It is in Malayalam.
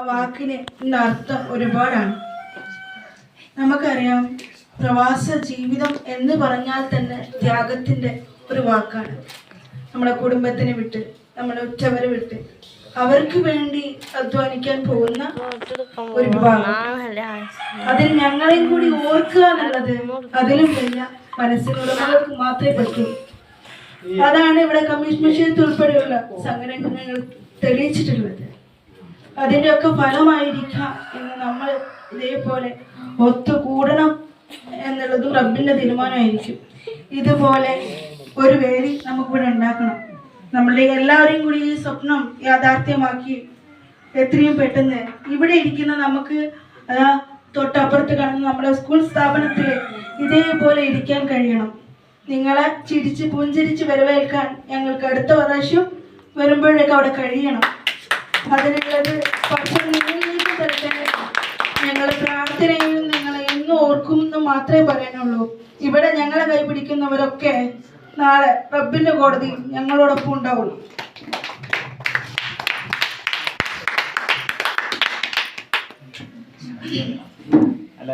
ആ വാക്കിന് ഇന്ന് അർത്ഥം ഒരുപാടാണ്. നമുക്കറിയാം പ്രവാസ ജീവിതം എന്ന് പറഞ്ഞാൽ തന്നെ ത്യാഗത്തിന്റെ ഒരു വാക്കാണ്. നമ്മുടെ കുടുംബത്തിനെ വിട്ട് നമ്മുടെ ഉറ്റവരെ വിട്ട് അവർക്ക് വേണ്ടി അധ്വാനിക്കാൻ പോകുന്ന ഒരു വിഭാഗം. അതിൽ ഞങ്ങളെയും കൂടി ഓർക്കുക എന്നുള്ളത് അതിലും വലിയ മനസ്സിലുള്ളവർക്ക് മാത്രമേ പറ്റൂ. അതാണ് ഇവിടെ കമ്മീഷൻ വിഷയത്തിൽ ഉൾപ്പെടെയുള്ള സംഘടനകൾ തെളിയിച്ചിട്ടുള്ളത്. അതിന്റെ ഒക്കെ ഫലമായിരിക്കാം എന്ന് നമ്മൾ ഇതേപോലെ ഒത്തുകൂടണം എന്നുള്ളതും റബ്ബിന്റെ തീരുമാനമായിരിക്കും. ഇതുപോലെ ഒരു വേദി നമുക്കിവിടെ ഉണ്ടാക്കണം. നമ്മളുടെ എല്ലാവരെയും കൂടി ഈ സ്വപ്നം യാഥാർത്ഥ്യമാക്കി എത്രയും പെട്ടെന്ന് ഇവിടെ ഇരിക്കുന്ന നമുക്ക് തൊട്ടപ്പുറത്ത് കാണുന്ന നമ്മുടെ സ്കൂൾ സ്ഥാപനത്തിൽ ഇതേപോലെ ഇരിക്കാൻ കഴിയണം. നിങ്ങളെ ചിരിച്ച് പുഞ്ചിരിച്ച് വരവേൽക്കാൻ ഞങ്ങൾക്ക് അടുത്ത പ്രാവശ്യം വരുമ്പോഴേക്കും അവിടെ കഴിയണം. അതിനുള്ളത് പക്ഷെ നിങ്ങളിലേക്ക് തരട്ടെ. ഞങ്ങൾ പ്രാർത്ഥനയും നിങ്ങളെ എന്നും ഓർക്കും എന്ന് മാത്രമേ പറയാനുള്ളൂ. ഇവിടെ ഞങ്ങളെ കൈപിടിക്കുന്നവരൊക്കെ നാളെ റബ്ബിന്റെ കോടതി ഞങ്ങളോടൊപ്പം ഉണ്ടാവുള്ളൂ. അല്ല